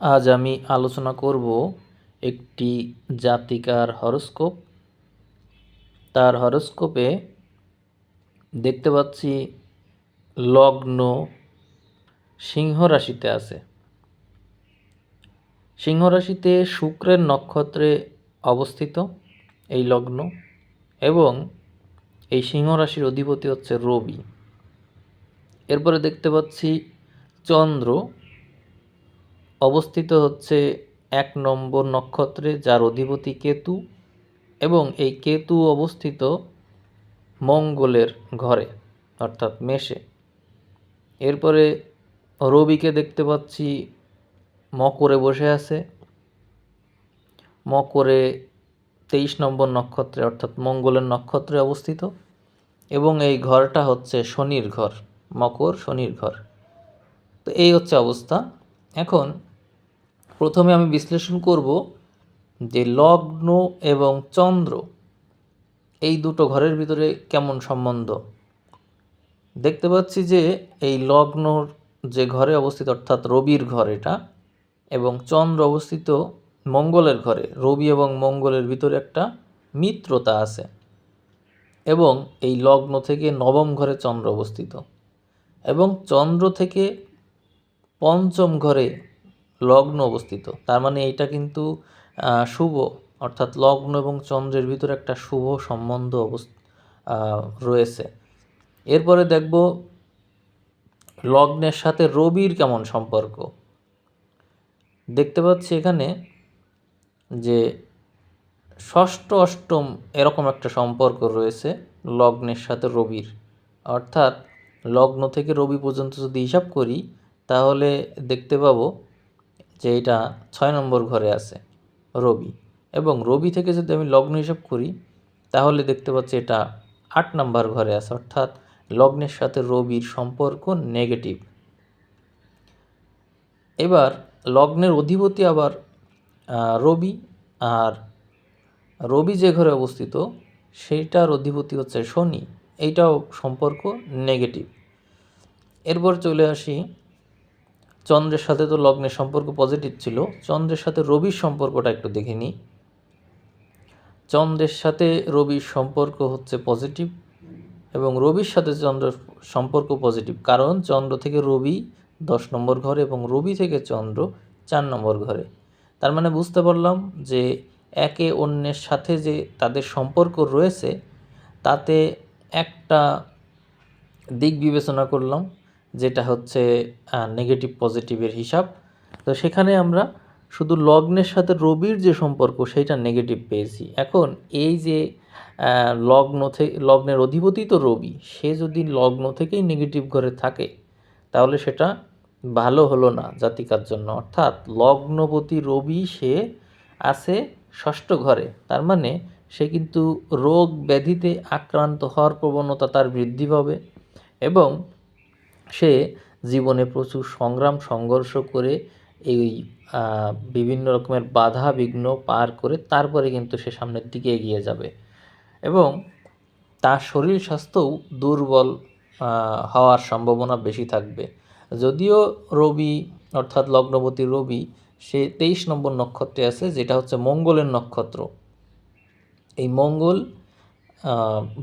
আজ আমি আলোচনা করব একটি জাতিকার হরস্কোপ। তার হরস্কোপে দেখতে পাচ্ছি লগ্ন সিংহ রাশিতে আছে। সিংহ রাশিতে শুক্রের নক্ষত্রে অবস্থিত এই লগ্ন এবং এই সিংহ রাশির অধিপতি হচ্ছে রবি। এরপরে দেখতে পাচ্ছি চন্দ্র অবস্থিত হচ্ছে এক নম্বর নক্ষত্রে, যার অধিপতি কেতু এবং এই কেতু অবস্থিত মঙ্গলের ঘরে, অর্থাৎ মেষে। এরপরে রবিকে দেখতে পাচ্ছি মকরে বসে আছে। মকরে তেইশ নম্বর নক্ষত্রে, অর্থাৎ মঙ্গলের নক্ষত্রে অবস্থিত এবং এই ঘরটা হচ্ছে শনির ঘর, মকর শনির ঘর। তো এই হচ্ছে অবস্থা। এখন প্রথমে আমি বিশ্লেষণ করব যে লগ্ন এবং চন্দ্র এই দুটো ঘরের ভিতরে কেমন সম্বন্ধ। দেখতে পাচ্ছি যে এই লগ্নর যে ঘরে অবস্থিত, অর্থাৎ রবির ঘর এটা, এবং চন্দ্র অবস্থিত মঙ্গলের ঘরে। রবি এবং মঙ্গলের ভিতরে একটা মিত্রতা আছে, এবং এই লগ্ন থেকে নবম ঘরে চন্দ্র অবস্থিত, এবং চন্দ্র থেকে পঞ্চম ঘরে লগ্ন অবস্থিত। তার মানে এইটা কিন্তু শুভ, অর্থাৎ লগ্ন এবং চন্দ্রের ভিতরে একটা শুভ সম্বন্ধ রয়েছে। এরপরে দেখব লগ্নের সাথে রবির কেমন সম্পর্ক। দেখতে পাচ্ছি এখানে যে ষষ্ঠ, অষ্টম এরকম একটা সম্পর্ক রয়েছে লগ্নের সাথে রবির। অর্থাৎ লগ্ন থেকে রবি পর্যন্ত যদি হিসাব করি, তাহলে দেখতে পাবো যে এটা ছয় নম্বর ঘরে আছে, রবি। এবং রবি থেকে যদি আমি লগ্ন হিসাব করি, তাহলে দেখতে পাচ্ছি এটা আট নম্বর ঘরে আছে, অর্থাৎ লগ্নের সাথে রবির সম্পর্ক নেগেটিভ এবার লগ্নের অধিপতি আবার রবি, আর রবি যে ঘরে অবস্থিত, সেইটার অধিপতি হচ্ছে শনি। এইটাও সম্পর্ক নেগেটিভ এরপর চলে আসি চন্দ্রের সাথে তো লগ্নের সম্পর্ক পজিটিভ ছিল। চন্দ্রের সাথে রবির সম্পর্কটা একটু দেখে নিই। চন্দ্রের সাথে রবির সম্পর্ক হচ্ছে পজিটিভ এবং রবির সাথে চন্দ্রের সম্পর্ক পজিটিভ কারণ চন্দ্র থেকে রবি দশ নম্বর ঘরে এবং রবি থেকে চন্দ্র চার নম্বর ঘরে। তার মানে বুঝতে পারলাম যে একে অন্যের সাথে যে তাদের সম্পর্ক রয়েছে, তাতে একটা দিক বিবেচনা করলাম। যেটা হচ্ছে নেগেটিভ পজিটিভের হিসাব। তো সেখানে আমরা শুধু লগ্নের সাথে রবির যে সম্পর্ক, সেইটা নেগেটিভ পেয়েছি। এখন এই যে লগ্ন থেকে লগ্নের অধিপতি তো রবি। সে যদি লগ্ন থেকেই নেগেটিভ ঘরে থাকে, তাহলে সেটা ভালো হলো না জাতিকার জন্য। অর্থাৎ লগ্নপতি রবি সে আছে ষষ্ঠ ঘরে। তার মানে সে কিন্তু রোগ ব্যাধিতে আক্রান্ত হওয়ার প্রবণতা তার বৃদ্ধি পাবে এবং সে জীবনে প্রচুর সংগ্রাম, সংঘর্ষ করে এই বিভিন্ন রকমের বাধা, বিঘ্ন পার করে তারপরে কিন্তু সে সামনের দিকে এগিয়ে যাবে এবং তার শরীর স্বাস্থ্যও দুর্বল হওয়ার সম্ভাবনা বেশি থাকবে। যদিও রবি, অর্থাৎ লগ্নবতী রবি, সে তেইশ নম্বর নক্ষত্রে আছে, যেটা হচ্ছে মঙ্গলের নক্ষত্র। এই মঙ্গল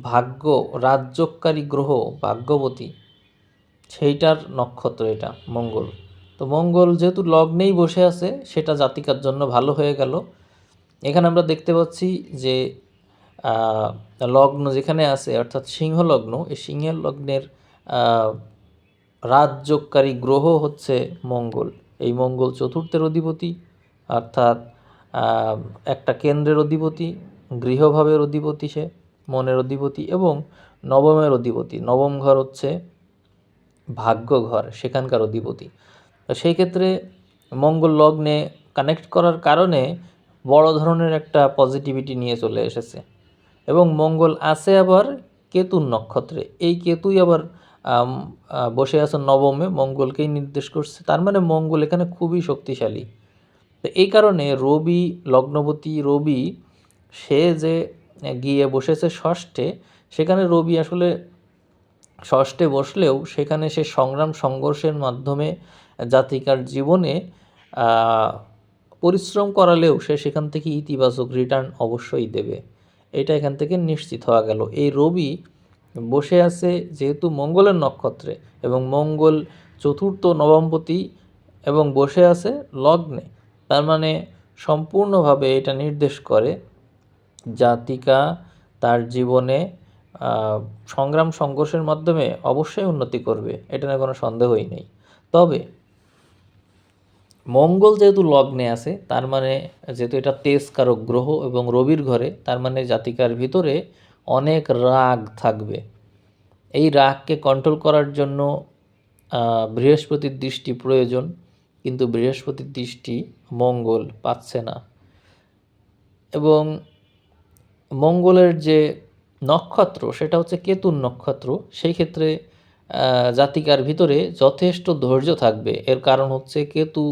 ভাগ্য, রাজ্যকারী গ্রহ ভাগ্যবতী সেইটার নক্ষত্র এটা, মঙ্গল। তো মঙ্গল যেহেতু লগ্নেই বসে আছে, সেটা জাতিকার জন্য ভালো হয়ে গেল। এখানে আমরা দেখতে পাচ্ছি যে লগ্ন যেখানে আছে, অর্থাৎ সিংহ লগ্ন এই সিংহের লগ্নের রাজযোগকারী গ্রহ হচ্ছে মঙ্গল। এই মঙ্গল চতুর্থের অধিপতি, অর্থাৎ একটা কেন্দ্রের অধিপতি, গৃহভাবের অধিপতি সে, মনের অধিপতি এবং নবমের অধিপতি। নবম ঘর হচ্ছে ভাগ্য ঘর সেখানকার অধিপতি। তো সেই ক্ষেত্রে মঙ্গল লগ্নে কানেক্ট করার কারণে বড় ধরনের একটা পজিটিভিটি নিয়ে চলে এসেছে। এবং মঙ্গল আছে আবার কেতুর নক্ষত্রে। এই কেতুই আবার বসে আছে নবমে, মঙ্গলকেই নির্দেশ করছে। তার মানে মঙ্গল এখানে খুবই শক্তিশালী। তো এই কারণে রবি লগ্নবতী রবি, সে যে গিয়ে বসেছে ষষ্ঠে, সেখানে রবি আসলে ষষ্ঠে বসলেও সেখানে সে সংগ্রাম সংঘর্ষের মাধ্যমে জাতিকার জীবনে পরিশ্রম করালেও সে সেখান থেকে ইতিবাচক রিটার্ন অবশ্যই দেবে। এটা এখান থেকে নিশ্চিত হওয়া গেল। এই রবি বসে আছে যেহেতু মঙ্গলের নক্ষত্রে এবং মঙ্গল চতুর্থ নবমপতি এবং বসে আছে লগ্নে। তার মানে সম্পূর্ণভাবে এটা নির্দেশ করে জাতিকা তার জীবনে সংগ্রাম সংঘর্ষের মাধ্যমে অবশ্যই উন্নতি করবে, এটা নিয়ে কোনো সন্দেহই নেই। তবে মঙ্গল যেহেতু লগ্নে আছে, তার মানে যেহেতু এটা তেজকারক গ্রহ এবং রবির ঘরে, তার মানে জাতিকার ভিতরে অনেক রাগ থাকবে। এই রাগকে কন্ট্রোল করার জন্য বৃহস্পতির দৃষ্টি প্রয়োজন, কিন্তু বৃহস্পতির দৃষ্টি মঙ্গল পাচ্ছে না। এবং মঙ্গলের যে নক্ষত্র, সেটা হচ্ছে কেতুর নক্ষত্র, সেই ক্ষেত্রে জাতিকার ভিতরে যথেষ্ট ধৈর্য থাকবে। এর কারণ হচ্ছে কেতু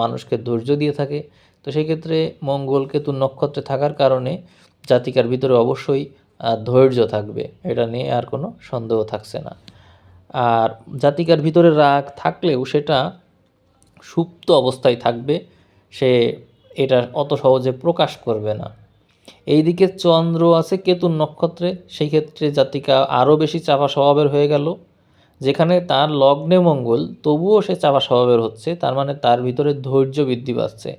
মানুষকে ধৈর্য দিয়ে থাকে। তো সেই ক্ষেত্রে মঙ্গল কেতুর নক্ষত্রে থাকার কারণে জাতিকার ভিতরে অবশ্যই ধৈর্য থাকবে। এটা নিয়ে আর কোনো সন্দেহ থাকছে না। আর জাতিকার ভিতরে রাগ থাকলেও সেটা সুপ্ত অবস্থায় থাকবে। সে এটা অত সহজে প্রকাশ করবে না। এইদিকে চন্দ্র আছে কেতুর নক্ষত্রে, সেই ক্ষেত্রে জাতিকা আরও বেশি চাপা স্বভাবের হয়ে গেল, যেখানে তার লগ্নে মঙ্গল, তবুও সে চাপা স্বভাবের হচ্ছে, তার মানে তার ভিতরে ধৈর্য বৃদ্ধি পাচ্ছে।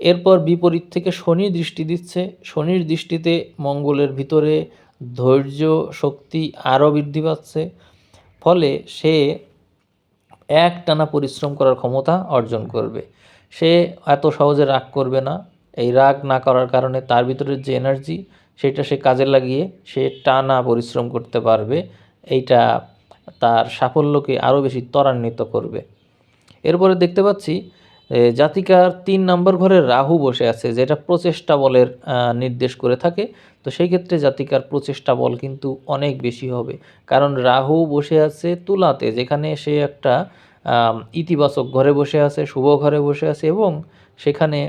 এরপর বিপরীত থেকে শনি দৃষ্টি দিচ্ছে, শনির দৃষ্টিতে মঙ্গলের ভিতরে ধৈর্য শক্তি আরও বৃদ্ধি পাচ্ছে, ফলে সে এক টানা পরিশ্রম করার ক্ষমতা অর্জন করবে। সে এত সহজে রাগ করবে না এই রাগ না করার কারণে তার ভিতরে যে এনার্জি, সেটা সে কাজে লাগিয়ে সে টানা পরিশ্রম করতে পারবে। এইটা তার সাফল্যকে আরও বেশি ত্বরান্বিত করবে। এরপরে দেখতে পাচ্ছি জাতিকার তিন নম্বর ঘরে রাহু বসে আছে, যেটা প্রচেষ্টা বলের নির্দেশ করে থাকে। তো সেই ক্ষেত্রে জাতিকার প্রচেষ্টা বল কিন্তু অনেক বেশি হবে। কারণ রাহু বসে আছে তুলাতে, যেখানে সে একটা ইতিবাচক ঘরে বসে আছে, শুভ ঘরে বসে আছে এবং সেখানে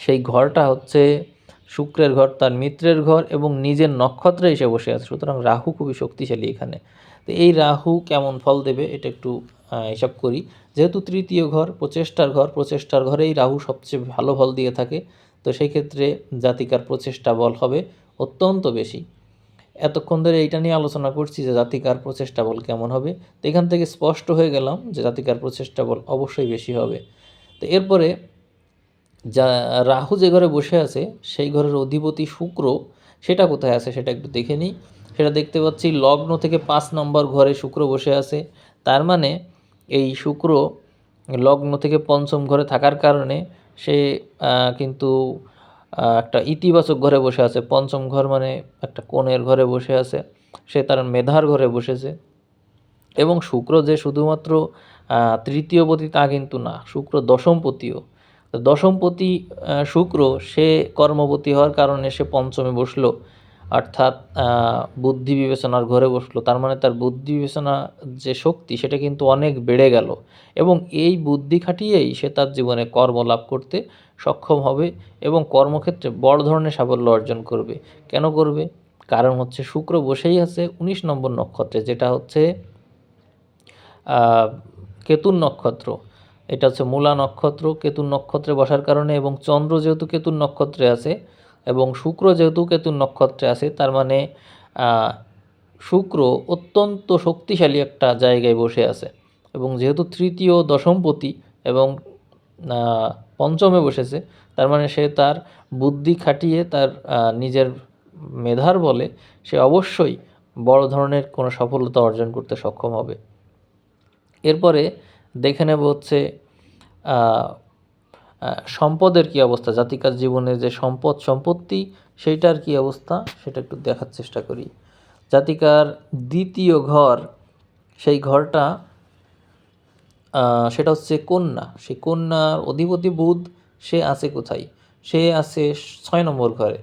সেই ঘরটা হচ্ছে শুক্রের ঘর, তার মিত্রের ঘর এবং নিজের নক্ষত্রে এসে বসে আছে। সুতরাং রাহু খুবই শক্তিশালী এখানে। তো এই রাহু কেমন ফল দেবে এটা একটু হিসাব করি। যেহেতু তৃতীয় ঘর, প্রচেষ্টার ঘর, প্রচেষ্টার ঘরেই রাহু সবচেয়ে ভালো ফল দিয়ে থাকে। তো সেই ক্ষেত্রে জাতিকার প্রচেষ্টা বল হবে অত্যন্ত বেশি। এতক্ষণ ধরে এইটা নিয়ে আলোচনা করছি যে জাতিকার প্রচেষ্টা বল কেমন হবে। তো এখান থেকে স্পষ্ট হয়ে গেলাম যে জাতিকার প্রচেষ্টা বল অবশ্যই বেশি হবে। তো এরপরে যা রাহু যে ঘরে বসে আছে, সেই ঘরের অধিপতি শুক্র সেটা কোথায় আছে সেটা একটু দেখে নিই। সেটা দেখতে পাচ্ছি লগ্ন থেকে পাঁচ নম্বর ঘরে শুক্র বসে আছে। তার মানে এই শুক্র লগ্ন থেকে পঞ্চম ঘরে থাকার কারণে সে কিন্তু একটা ইতিবাচক ঘরে বসে আছে। পঞ্চম ঘর মানে একটা কোণের ঘরে বসে আছে। সে তার মেধার ঘরে বসেছে। এবং শুক্র যে শুধুমাত্র তৃতীয়পতি তা কিন্তু না, শুক্র দশমপতিও তো দশমপতি শুক্র, সে কর্মপতি হওয়ার কারণে সে পঞ্চমে বসল। অর্থাৎ বুদ্ধি বিবেচনার ঘরে বসল। তার মানে তার বুদ্ধি বিবেচনা যে শক্তি, সেটা কিন্তু অনেক বেড়ে গেল এবং এই বুদ্ধি খাটিয়েই সে তার জীবনে কর্ম লাভ করতে সক্ষম হবে এবং কর্মক্ষেত্রে বড় ধরনের সাফল্য অর্জন করবে। কেন করবে? কারণ হচ্ছে শুক্র বসেই আছে উনিশ নম্বর নক্ষত্রে, যেটা হচ্ছে কেতুর নক্ষত্র। এটা হচ্ছে মূলা নক্ষত্র, কেতুর নক্ষত্রে বসার কারণে, এবং চন্দ্র যেহেতু কেতুর নক্ষত্রে আছে, এবং শুক্র যেহেতু কেতুর নক্ষত্রে আছে, তার মানে শুক্র অত্যন্ত শক্তিশালী একটা জায়গায় বসে আছে। এবং যেহেতু তৃতীয় দশমপতি এবং পঞ্চমে বসেছে, তার মানে সে তার বুদ্ধি খাটিয়ে তার নিজের মেধার বলে সে অবশ্যই বড় ধরনের কোনো সফলতা অর্জন করতে সক্ষম হবে। এরপরে দেখে নেব হচ্ছে সম্পদের কি অবস্থা, জাতিকার জীবনে যে সম্পদ, সম্পত্তি, সেইটার কি অবস্থা, সেটা একটু দেখার চেষ্টা করি। জাতিকার দ্বিতীয় ঘর, সেই ঘরটা সেটা হচ্ছে কন্যা। সেই কন্যার অধিপতি বুধ, সে আছে কোথায়? সে আছে ছয় নম্বর ঘরে।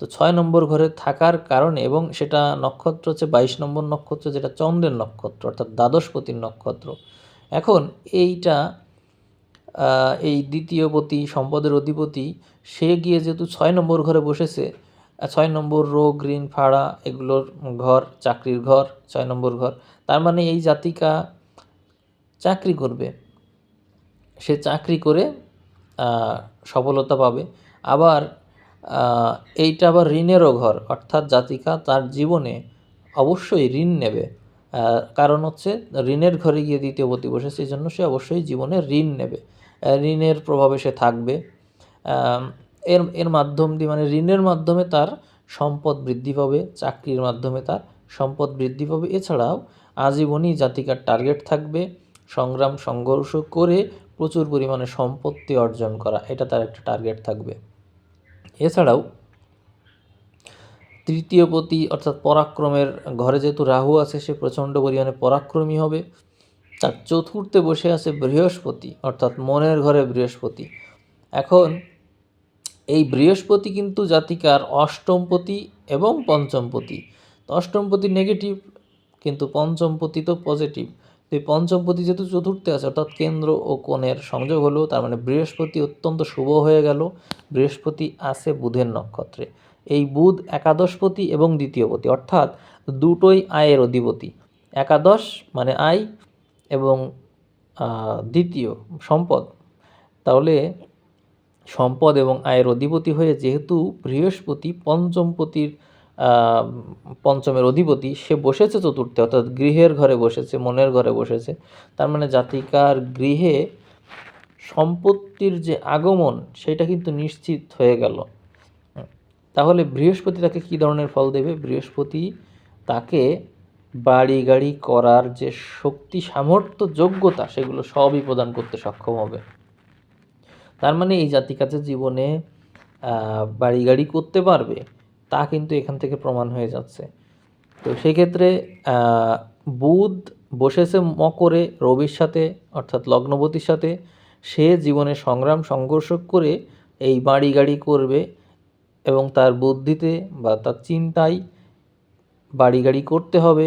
তো ছয় নম্বর ঘরে থাকার কারণে এবং সেটা নক্ষত্র হচ্ছে বাইশ নম্বর নক্ষত্র, যেটা চন্দ্রের নক্ষত্র, অর্থাৎ দ্বাদশপতির নক্ষত্র। এখন এইটা এই দ্বিতীয়পতি, সম্পদের অধিপতি, সে গিয়ে যেহেতু ছয় নম্বর ঘরে বসেছে ছয় নম্বর রোগ ঋণ ফাড়া, এগুলোর ঘর, চাকরির ঘর, ছয় নম্বর ঘর, তার মানে এই জাতিকা চাকরি করবে। সে চাকরি করে সফলতা পাবে। আবার এইটা আবার ঋণেরও ঘর, অর্থাৎ জাতিকা তার জীবনে অবশ্যই ঋণ নেবে। কারণ হচ্ছে ঋণের ঘরে গিয়ে দ্বিতীয় পতি বসেছে এই জন্য সে অবশ্যই জীবনে ঋণ নেবে। ঋণের প্রভাবে সে থাকবে। এর এর মাধ্যম দিয়ে মানে ঋণের মাধ্যমে তার সম্পদ বৃদ্ধি পাবে, চাকরির মাধ্যমে তার সম্পদ বৃদ্ধি পাবে। এছাড়াও আজীবনই জাতিকার টার্গেট থাকবে, সংগ্রাম, সংঘর্ষ করে প্রচুর পরিমাণে সম্পত্তি অর্জন করা, এটা তার একটা টার্গেট থাকবে। এছাড়াও তৃতীয় পতি অর্থাৎ পরাক্রমের ঘরে যেহেতু রাহু আছে, সে প্রচণ্ড পরিমাণে পরাক্রমী হবে। তার চতুর্থে বসে আছে বৃহস্পতি, অর্থাৎ মনের ঘরে বৃহস্পতি। এখন এই বৃহস্পতি কিন্তু জাতিকার অষ্টমপতি এবং পঞ্চমপতি অষ্টমপতি নেগেটিভ কিন্তু পঞ্চমপতি তো পজিটিভ তো এই পঞ্চমপতি যেহেতু চতুর্থে আছে, অর্থাৎ কেন্দ্র ও কোণের সংযোগ হলো, তার মানে বৃহস্পতি অত্যন্ত শুভ হয়ে গেল। বৃহস্পতি আছে বুধের নক্ষত্রে। এই বুধ একাদশপতি এবং দ্বিতীয়পতি, অর্থাৎ দুটোই আয়ের অধিপতি। একাদশ মানে আয় এবং দ্বিতীয় সম্পদ। তাহলে সম্পদ এবং আয়ের অধিপতি হয়ে যেহেতু বৃহস্পতি পঞ্চমপতির পঞ্চমের অধিপতি, সে বসেছে চতুর্থে, অর্থাৎ গৃহের ঘরে বসেছে, মনের ঘরে বসেছে। তার মানে জাতিকার গৃহে সম্পত্তির যে আগমন, সেটা কিন্তু নিশ্চিত হয়ে গেল। তাহলে বৃহস্পতি তাকে কী ধরনের ফল দেবে? বৃহস্পতি তাকে বাড়ি গাড়ি করার যে শক্তি, সামর্থ্য, যোগ্যতা, সেগুলো সবই প্রদান করতে সক্ষম হবে। তার মানে এই জাতি কাছে জীবনে বাড়ি গাড়ি করতে পারবে, তা কিন্তু এখান থেকে প্রমাণ হয়ে যাচ্ছে। তো সেক্ষেত্রে বুধ বসেছে মকরে, রবির সাথে, অর্থাৎ লগ্নবতীর সাথে, সে জীবনে সংগ্রাম, সংঘর্ষ করে এই বাড়ি গাড়ি করবে। এবং তার বুদ্ধিতে বা তার চিন্তায় বাড়ি গাড়ি করতে হবে,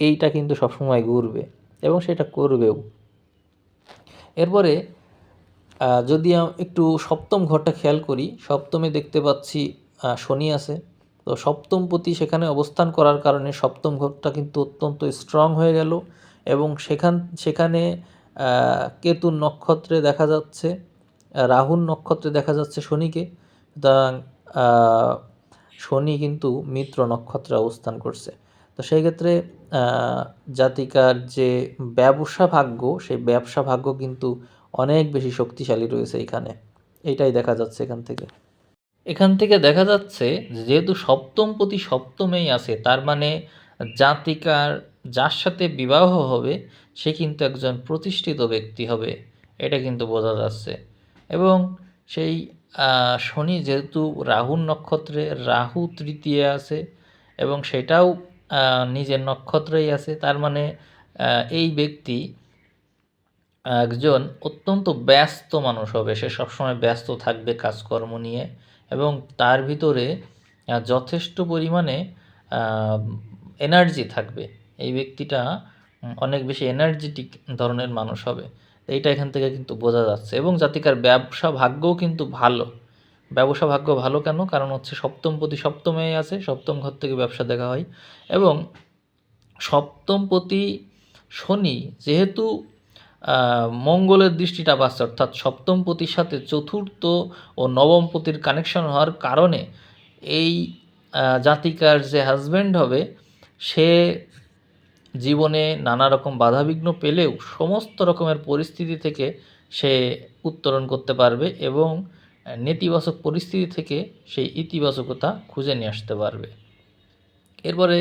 এইটা কিন্তু সবসময় ঘুরবে এবং সেটা করবেও। এরপরে যদি একটু সপ্তম ঘরটা খেয়াল করি, সপ্তমে দেখতে পাচ্ছি শনি আছে। তো সপ্তম প্রতি সেখানে অবস্থান করার কারণে সপ্তম ঘরটা কিন্তু অত্যন্ত স্ট্রং হয়ে গেল এবং সেখান, সেখানে কেতুর নক্ষত্রে দেখা যাচ্ছে, রাহুর নক্ষত্রে দেখা যাচ্ছে শনিকে। সুতরাং শনি কিন্তু মিত্র নক্ষত্রে অবস্থান করছে। তো সেই ক্ষেত্রে জাতিকার যে ব্যবসা ভাগ্য, সেই ব্যবসা ভাগ্য কিন্তু অনেক বেশি শক্তিশালী রয়েছে এখানে। এটাই দেখা যাচ্ছে এখান থেকে। এখান থেকে দেখা যাচ্ছে যেহেতু সপ্তম প্রতি সপ্তমেই আছে, তার মানে জাতিকার যার সাথে বিবাহ হবে, সে কিন্তু একজন প্রতিষ্ঠিত ব্যক্তি হবে। এটা কিন্তু বোঝা যাচ্ছে। এবং সেই শনি যেহেতু রাহুর নক্ষত্রে, রাহু তৃতীয় আছে এবং সেটাও নিজের নক্ষত্রেই আছে, তার মানে এই ব্যক্তি একজন অত্যন্ত ব্যস্ত মানুষ হবে। সে সবসময় ব্যস্ত থাকবে কাজকর্ম নিয়ে এবং তার ভিতরে যথেষ্ট পরিমাণে এনার্জি থাকবে। এই ব্যক্তিটা অনেক বেশি এনার্জেটিক ধরনের মানুষ হবে। এইটা এখান থেকে কিন্তু বোঝা যাচ্ছে। এবং জাতিকার ব্যবসা ভাগ্যও কিন্তু ভালো। ব্যবসা ভাগ্য ভালো কেন? কারণ হচ্ছে সপ্তম প্রতি সপ্তমেই আছে, সপ্তম ঘর থেকে ব্যবসা দেখা হয়। এবং সপ্তম প্রতি শনি যেহেতু মঙ্গলের দৃষ্টিটা পাচ্ছে, অর্থাৎ সপ্তম পতির সাথে চতুর্থ ও নবম পতির কানেকশন হওয়ার কারণে এই জাতিকার যে হাজব্যান্ড হবে, সে জীবনে নানা রকম বাধাবিঘ্ন পেলেও সমস্ত রকমের পরিস্থিতি থেকে সে উত্তরণ করতে পারবে এবং নেতিবাচক পরিস্থিতি থেকে সেই ইতিবাচকতা খুঁজে নিয়ে আসতে পারবে। এরপরে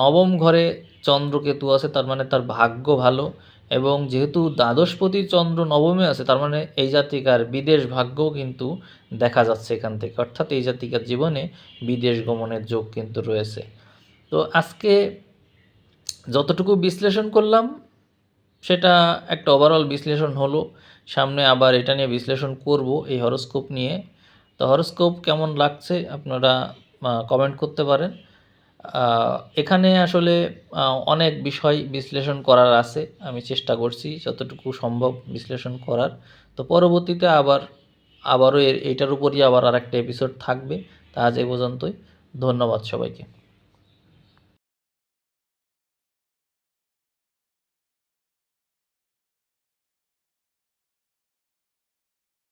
নবম ঘরে চন্দ্রকেতু আছে, তার মানে তার ভাগ্য ভালো এবং যেহেতু দ্বাদশপতি চন্দ্র নবমে আছে, তার মানে এই জাতিকার বিদেশ ভাগ্যও কিন্তু দেখা যাচ্ছে এখান থেকে। অর্থাৎ এই জাতিকার জীবনে বিদেশ গমনের যোগ কিন্তু রয়েছে। তো আজকে যতটুকু বিশ্লেষণ করলাম, সেটা একটা ওভারঅল বিশ্লেষণ হলো। সামনে আবার এটা নিয়ে বিশ্লেষণ করব এই হরোস্কোপ নিয়ে। তো হরোস্কোপ কেমন লাগছে আপনারা কমেন্ট করতে পারেন। এখানে আসলে অনেক বিষয় বিশ্লেষণ করার আছে, আমি চেষ্টা করছি যতটুকু সম্ভব বিশ্লেষণ করার। তো পরবর্তীতে আবার, আবারও এর এইটার উপরই আবার আর একটা এপিসোড থাকবে। তা আজ এ পর্যন্তই। ধন্যবাদ সবাইকে।